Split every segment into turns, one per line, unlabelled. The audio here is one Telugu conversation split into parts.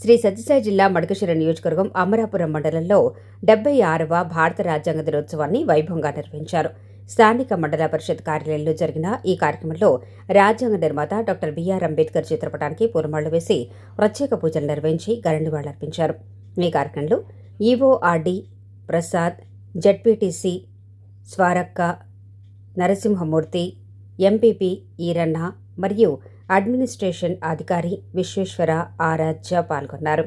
శ్రీ సత్యసాయి జిల్లా మడకశిర నియోజకవర్గం అమరాపురం మండలంలో డెబ్బై ఆరవ భారత రాజ్యాంగ దినోత్సవాన్ని వైభవంగా నిర్వహించారు. స్థానిక మండల పరిషత్ కార్యాలయంలో జరిగిన ఈ కార్యక్రమంలో రాజ్యాంగ నిర్మాత డాక్టర్ బిఆర్ అంబేద్కర్ చిత్రపటానికి పూలమాళ్ళు వేసి ప్రత్యేక పూజలు నిర్వహించి గరణివాళర్పించారు ఈ కార్యక్రమంలో EORD Prasad ZPTC Swarakka Narasimhamurthy MPP Eeranna మరియు అడ్మినిస్ట్రేషన్ అధికారి విశ్వేశ్వర ఆరాధ్య పాల్గొన్నారు.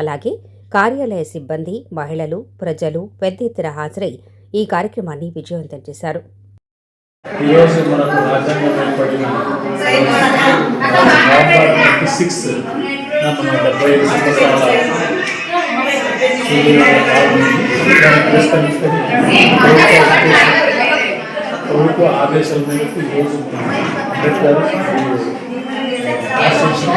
అలాగే కార్యాలయ సిబ్బంది మహిళలు ప్రజలు పెద్ద ఎత్తున హాజరై ఈ కార్యక్రమాన్ని విజయవంతం చేశారు.
ప్రభుత్వ ఆదేశాల మేరకు ఈరోజు అంబేద్కర్ మరియు ఇన్స్టిట్యూషన్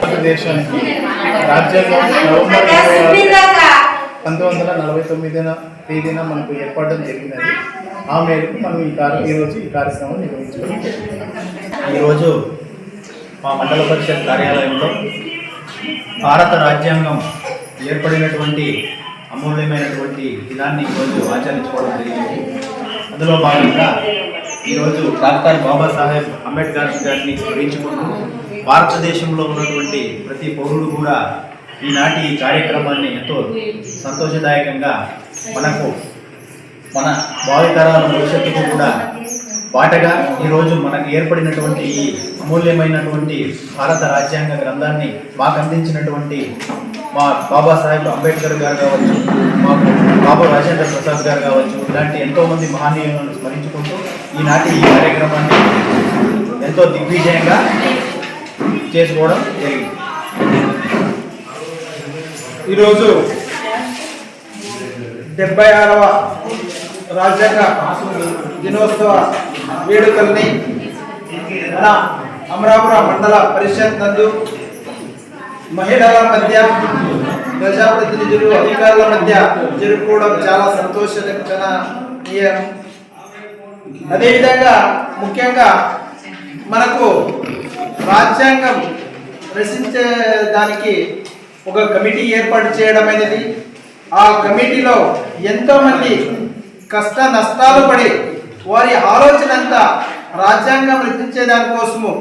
భారతదేశానికి రాజ్యాంగం నవంబర్ పంతొమ్మిది వందల నలభై తొమ్మిదిన తేదీన మనకు ఏర్పడడం జరిగినది. ఆ మేరకు మనం ఈ కార్య ఈరోజు ఈ కార్యక్రమం నిర్వహించుకోవడం జరిగింది.
ఈరోజు మా మండల పరిషత్ కార్యాలయంలో భారత రాజ్యాంగం ఏర్పడినటువంటి అమూల్యమైనటువంటి దినాన్ని ఈరోజు ఆచరించుకోవడం జరిగింది. అందులో భాగంగా ఈరోజు డాక్టర్ బాబాసాహెబ్ అంబేద్కర్ గారిని స్మరించుకుంటూ భారతదేశంలో ఉన్నటువంటి ప్రతి పౌరుడు కూడా ఈనాటి ఈ కార్యక్రమాన్ని ఎంతో సంతోషదాయకంగా మనకు మన భావితరాల భవిష్యత్తుకు కూడా బాటగా ఈరోజు మనకు ఏర్పడినటువంటి ఈ అమూల్యమైనటువంటి భారత రాజ్యాంగ గ్రంథాన్ని మాకు అందించినటువంటి మా బాబాసాహెబ్ అంబేద్కర్ గారు కావచ్చు మాకు బాబా రాజేంద్ర ప్రసాద్ గారు కావచ్చు ఇలాంటి ఎంతోమంది మహనీయులను స్మరించుకుంటూ ఈనాటి ఈ కార్యక్రమాన్ని ఎంతో దిగ్విజయంగా చేసుకోవడం జరిగింది.
ఈరోజు డెబ్బై ఆరవ రాజ్యాంగ దినోత్సవ వేడుకల్ని మన అమరాపురం మండల పరిషత్ నందు మహిళల మధ్య ప్రజాప్రతినిధులు అధికారుల మధ్య జరుపుకోవడం చాలా సంతోషకర అదేవిధంగా ముఖ్యంగా మనకు రాజ్యాంగం రచించే దానికి ఒక కమిటీ ఏర్పాటు చేయడం అనేది ఆ కమిటీలో ఎంతోమంది కష్ట నష్టాలు పడి వారి ఆలోచన అంతా రాజ్యాంగం రచించే దానికోసము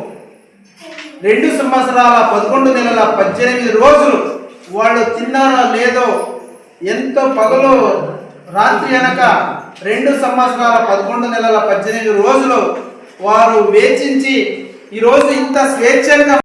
రెండు సంవత్సరాల పదకొండు నెలల పద్దెనిమిది రోజులు తిన్నారా లేదో ఎంతో పగలు రాత్రి అనక రెండు సంవత్సరాల పదకొండు నెలల పద్దెనిమిది రోజులు వారు వేచించి ఈరోజు ఇంత స్వేచ్ఛంగా